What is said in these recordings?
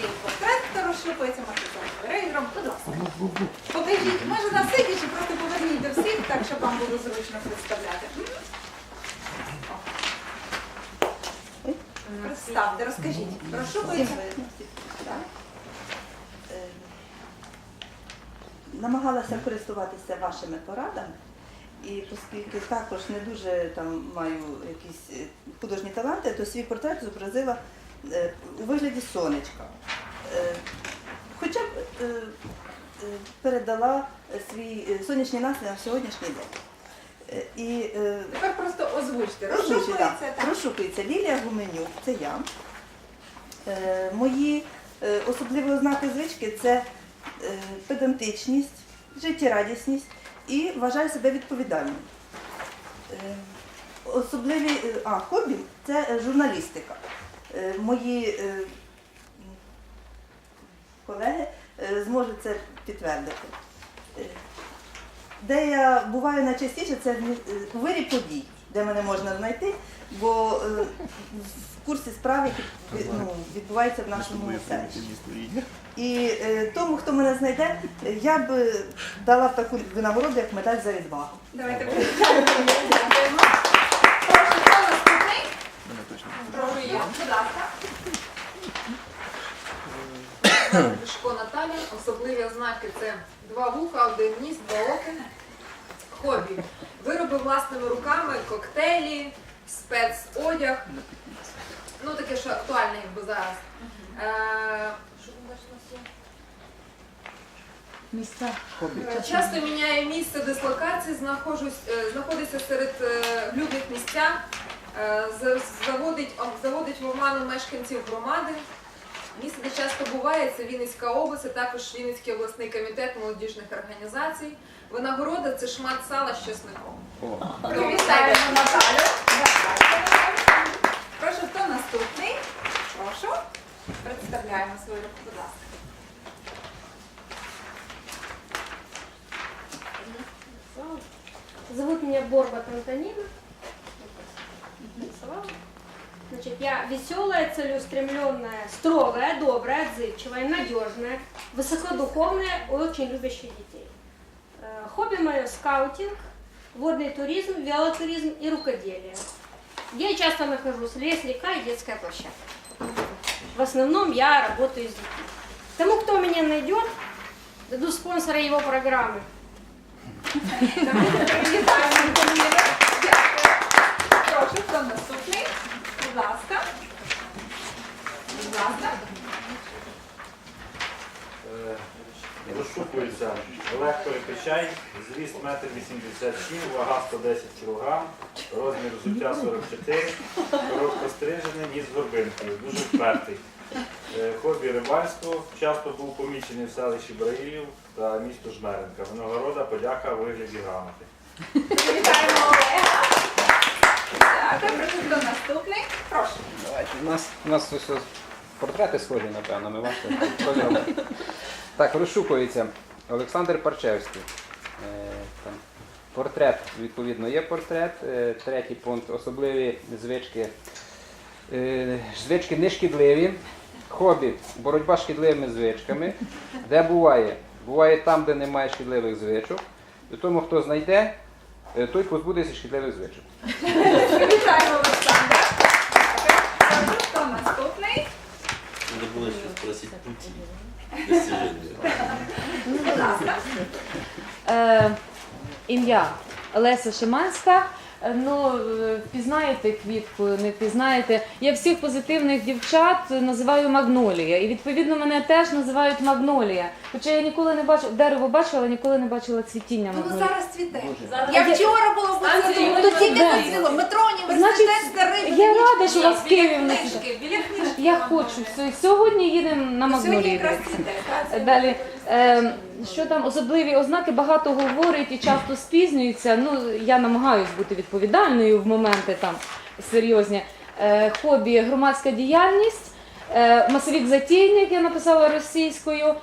свій портрет, розшукується Мартисом Рейгером. Будь ласка. Покажіть, може на сидячи, просто поверніть до всіх, так, щоб вам було зручно представляти. Представте, розкажіть. Розшукується. Е, Намагалася користуватися вашими порадами, і оскільки також не дуже там маю якісь е, художні таланти, то свій портрет зобразила у вигляді сонечка. Е, Хоча б е, е, передала свій е, сонячний настрій на сьогоднішній день. Е, І е, Тепер просто озвучте. Розшукується, так. розшукується Лілія Гуменюк, це я. Е, мої е, особливі ознаки звички це е, педантичність, життєрадісність і вважаю себе відповідальним. Е, особливі е, а, хобі це е, журналістика. Е, мої е, колеги е, зможуть це підтвердити. Де я буваю найчастіше, це у вирі подій, де мене можна знайти, бо в курсі справ, які ну, відбуваються в нашому селищі. І е, тому, хто мене знайде, я б дала б таку винагороду, як медаль за відвагу. Давайте привітаємо. Дякуємо. Прошу, хто наступний? Прошу я. Будь ласка. Шко Наталі. Особливі ознаки це два вуха, один ніс, два оки. Хобі. Вироби власними руками, коктейлі, спецодяг. Ну таке, що актуальне якби зараз. Що у нас є? Е, Часто міняє місце дислокації, знаходжусь, е, знаходиться серед е, людних місцях, заводить, заводить в оману мешканців громади. Місце, де часто буває, це Вінницька область, а також Вінницький обласний комітет молодіжних організацій. Винагорода це шмат сала з чесником. Привітаємо Наталю. Прошу, хто наступний? Прошу. Представляємо свою руку, будь ласка. Зовут меня Борба Антонина. Нарисовала. Значит, я веселая, целеустремленная, строгая, добрая, отзывчивая, надежная, высокодуховная и очень любящая детей. Э, Хобби мое скаутинг, водный туризм, велотуризм и рукоделие. Где я часто нахожусь? Лес, река и детская площадка. В основном я работаю с детьми. Тому, кто меня найдет, дадут спонсора его программы. Привітаємо Антоніну. Дякую. Прошу, хто наступний? Е, Розшукується Олег Перепечай, зріст 1,87 м, вага 110 кг, розмір взуття 44, коротко стрижений, ніс з горбинкою, дуже впертий. Е, Хобі рибальство, часто був помічений в селищі Браїв та місто Жмеренка. Винагорода, подяка у вигляді грамоти. Привітаємо Олега. Дякую. Прошу, хто наступний? Прошу. Давайте. У нас, у нас ось ось портрети схожі, напевно, ми бачите. Так, розшукується Олександр Парчевський. Е, там, портрет, відповідно, є портрет. Е, третій пункт особливі звички. Е, звички нешкідливі. Хобі, боротьба з шкідливими звичками. Де буває? Буває там, де немає шкідливих звичок. І тому, хто знайде, той позбудеться шкідливих звичок. Привітаємо Олександра. Дякую. Прошу, хто наступний? Надо было еще спросить пути достижения. Е, ім'я Леся Шиманська. Е, Ну, е, впізнаєте квітку, не впізнаєте. Я всіх позитивних дівчат називаю Магнолія. І відповідно мене теж називають Магнолія. Хоча я ніколи не бачила, дерево бачила, але ніколи не бачила цвітіння Ну, магнолії. зараз цвіте. Я- Я вчора була в Станції Буцяту, то тільки Да. зацвіло. Метро Значить, університетська рибна. я рада, що у вас в Києві книжки, біля книжки. Я хочу. Сьогодні їдемо на Сьогодні Магнолії. якраз цвіте. так? Далі, е, що там особливі ознаки, багато говорить і часто спізнюється. Ну, я намагаюся бути відповідальною в моменти там серйозні. Е, хобі, громадська діяльність, е, масовік затійник, я написала російською.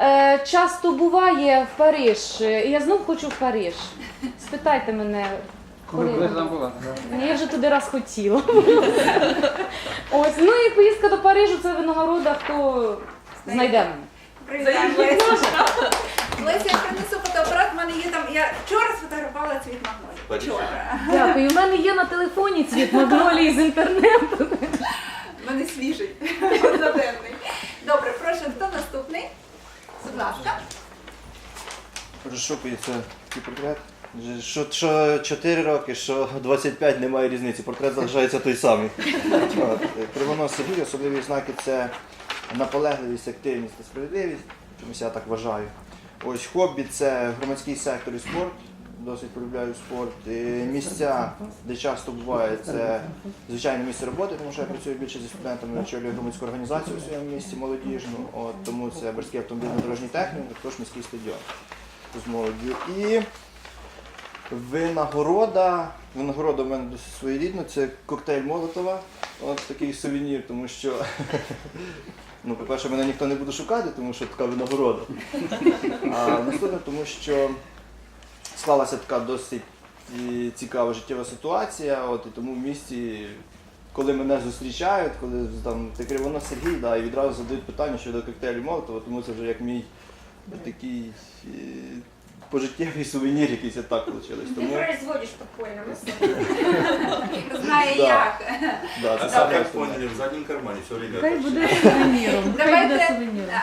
Е, часто буває в Париж. і Я знов хочу в Париж. Спитайте мене, Коли там була? Я вже туди раз хотіла. Ось, ну і поїздка до Парижу це винагорода, хто знайде мене. Привітаємо. Леся, я принесу фотоапарат, в мене є там. Я вчора сфотографувала цвіт магнолії. Вчора. Дякую. У мене є на телефоні цвіт магнолії з інтернету. В мене свіжий, одноденний. Добре, прошу, хто наступний? Будь ласка. Розшукується цей портрет. Що, що 4 роки, що 25 немає різниці. Портрет залишається той самий. От, е, Кривонос Сергій, особливі знаки це наполегливість, активність та справедливість. Чомусь я так вважаю. Ось хобі це громадський сектор і спорт. Досить полюбляю спорт. Е, Місця, де часто буває, це звичайне місце роботи, тому що я працюю більше зі студентами, очолюю громадську організацію у своєму місті молодіжну. От, тому це Берський автомобільно-дорожній технікум, також міський стадіон з молоддю. І винагорода. Винагорода в мене досить своєрідна, це коктейль Молотова. От такий сувенір, тому що, ну, по-перше, мене ніхто не буде шукати, тому що така винагорода. А наступне, тому що склалася така досить цікава життєва ситуація. От, і тому в місті, коли мене зустрічають, коли там ти кривоно Сергій, да, і відразу задають питання щодо коктейлю Молотова, тому це вже як мій такий е, пожиттєвий сувенір, якийсь так вийшло. Ты Тому производишь подпольно. Знає як. да, це саме поняли, в заднем кармане все время. Хай буде сувеніром. Давайте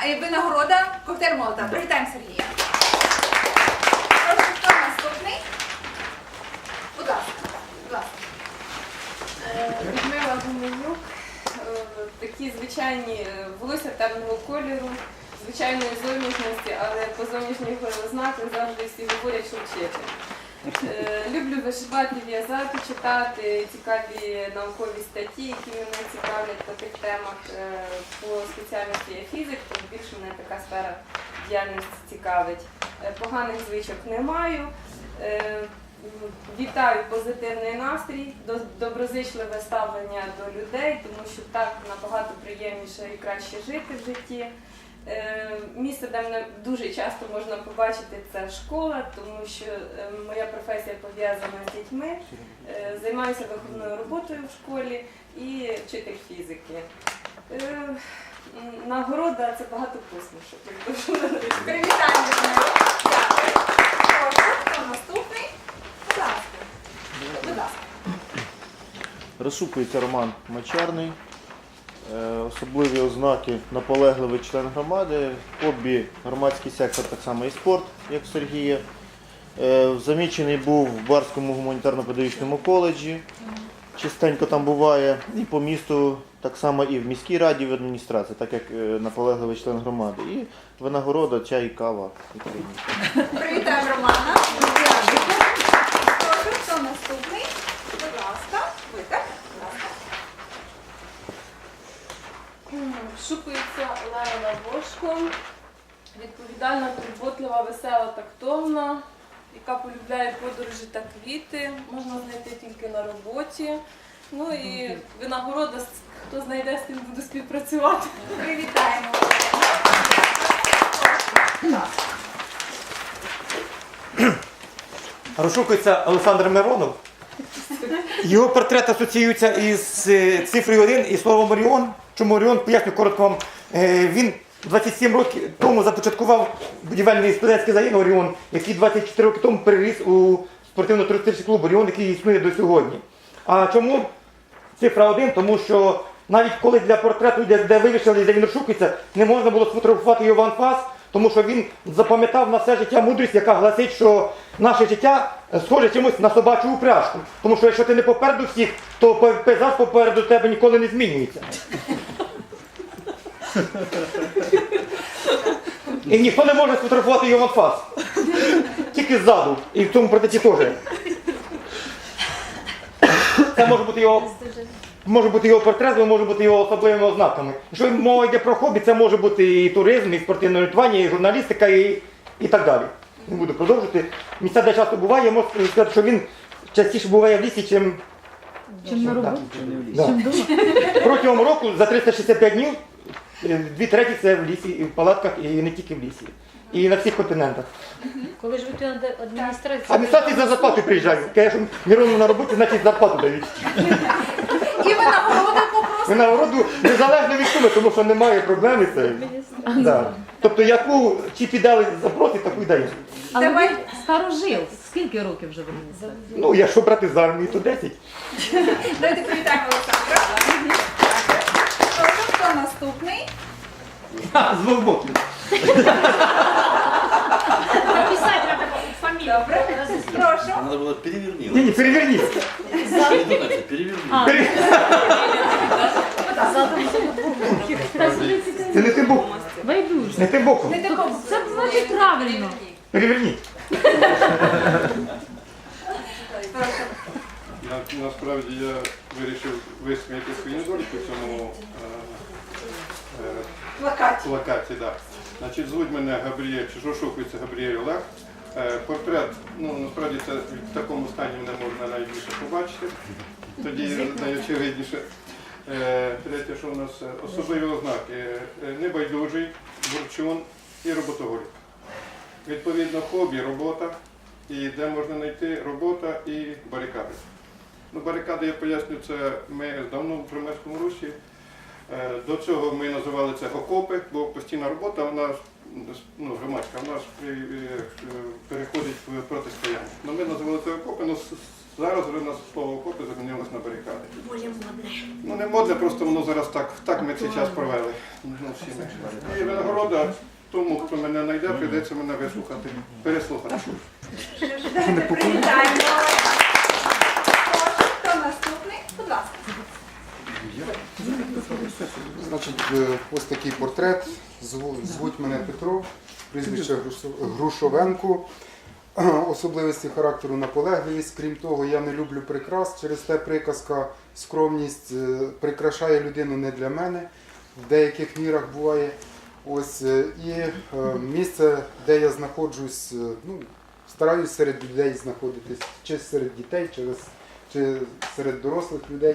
е, винагорода коктейль Молота. Привітаємо Сергія. Прошу, хто наступний? Будь ласка. Будь ласка. Е, Людмила Гуменюк, е, такі звичайні волосся темного кольору, звичайної зовнішності, але по зовнішніх ознаках завжди всі говорять, що вчитель. Люблю вишивати, в'язати, читати цікаві наукові статті, які мене цікавлять по тих темах. Е, По спеціальності я фізик, то більше мене така сфера діяльності цікавить. Е, Поганих звичок не маю. Е, Вітаю позитивний настрій, доброзичливе ставлення до людей, тому що так набагато приємніше і краще жити в житті. Е, Місце, де мене дуже часто можна побачити, це школа, тому що е, моя професія пов'язана з дітьми. Е, Займаюся виховною роботою в школі і вчитель фізики. Нагорода це багато посмішок. хто наступний? Будь ласка. Будь ласка. Розшукується Роман Мачарний. Е, Особливі ознаки наполегливий член громади, хобі, громадський сектор, так само і спорт, як Сергія. Е, Замічений був в Барському гуманітарно-педагогічному коледжі. Частенько там буває і по місту, так само і в міській раді, в адміністрації, так як е, наполегливий член громади. І винагорода, чай кава. Привітаємо Романа. Хто наступний? Будь ласка. Ви так? Будь ласка. Шукується Лейла Вошко, відповідальна, турботлива, весела, тактовна, яка полюбляє подорожі та квіти, можна знайти тільки на роботі. Ну і винагорода, хто знайде, з тим буде співпрацювати. Привітаємо. Розшукується Олександр Миронов. Його портрет асоціюється із е, цифрою 1 і словом Оріон. Чому Оріон? Поясню коротко вам. Е, Він 27 років тому започаткував будівельний студентський загін Оріон, який 24 роки тому переріс у спортивно-туристичний клуб Оріон, який існує до сьогодні. А чому цифра 1? Тому що навіть коли для портрету, де, де вивішали, де він розшукується, не можна було сфотографувати його в анфас, тому що він запам'ятав на все життя мудрість, яка гласить, що наше життя схоже чимось на собачу упряжку. Тому що якщо ти не попереду всіх, то пе- пейзаж попереду тебе ніколи не змінюється. І ніхто не може сфотографувати його в анфас. Тільки ззаду. І в цьому портреті теж. Це може бути його Може бути його портрет, може бути його особливими ознаками. Якщо мова йде про хобі, це може бути і туризм, і спортивне орієнтування, і журналістика, і, і так далі. Не буду продовжувати. Місця, де часто буває, можу сказати, що він частіше буває в лісі, чим, Чим на роботі? Да. протягом року за 365 днів дві треті це в лісі, і в палатках, і не тільки в лісі. І на всіх континентах. Коли ж ви тут адміністрацію? Адміністрації за зарплату приїжджають. Кажу, Мирону на роботі, значить зарплату дають. І ви нагороди попросите. Ми нагороду незалежно від суми, тому що немає проблеми це. Да. Тобто яку чи підали запросить, таку й дають. Але Давай. ви старожил. Скільки років вже в адміністрації? Ну, якщо брати з армії, то 10. Давайте привітаємо Олександра. Прошу, хто наступний? А, з двох боків. Написать надо фамилию. Добре. Прошу. Надо было переверни. Ні, ні, переверніть. Передумайте, переверни. А. Пере- Це не тим боком. Байдуже. Не тим боком. Не такого. Це значить правильно. Переверніть. На, насправді я вирішив висміяти свої недоліки в цьому е, е, Плакаті. плакаті. Да. Значить, звуть мене Габріель, чи Жошуковиця Габріель Олег. Е, портрет, ну насправді це в такому стані мене можна найбільше побачити. Тоді найочевидніше. Е, третє, що у нас е, особливі ознаки. Е, небайдужий, бурчун і роботоголік. Відповідно, хобі, робота. І де можна знайти робота і барикади. Ну, барикади, я поясню, це ми давно в громадському русі. Е, До цього ми називали це окопи, бо постійна робота, вона ну, громадська, вона ж е, переходить в протистояння. Ну, ми називали це окопи, але зараз вже у нас слово окопи замінилось на барикади. Более модное. Ну не модне, просто воно зараз так, так ми цей час провели. Ну, всі ми. І винагорода тому, хто мене знайде, прийдеться мене вислухати, переслухати. Привітаємо. Прошу, хто наступний? Будь ласка. Значить, е, ось такий портрет. Звуть мене Петро, прізвище Грушовенко. Особливості характеру наполегливість. Крім того, я не люблю прикрас. Через те приказка скромність е, прикрашає людину не для мене. В деяких мірах буває. Ось е, і місце, де я знаходжусь, ну, стараюсь серед людей знаходитись, чи серед дітей, чи серед дорослих людей.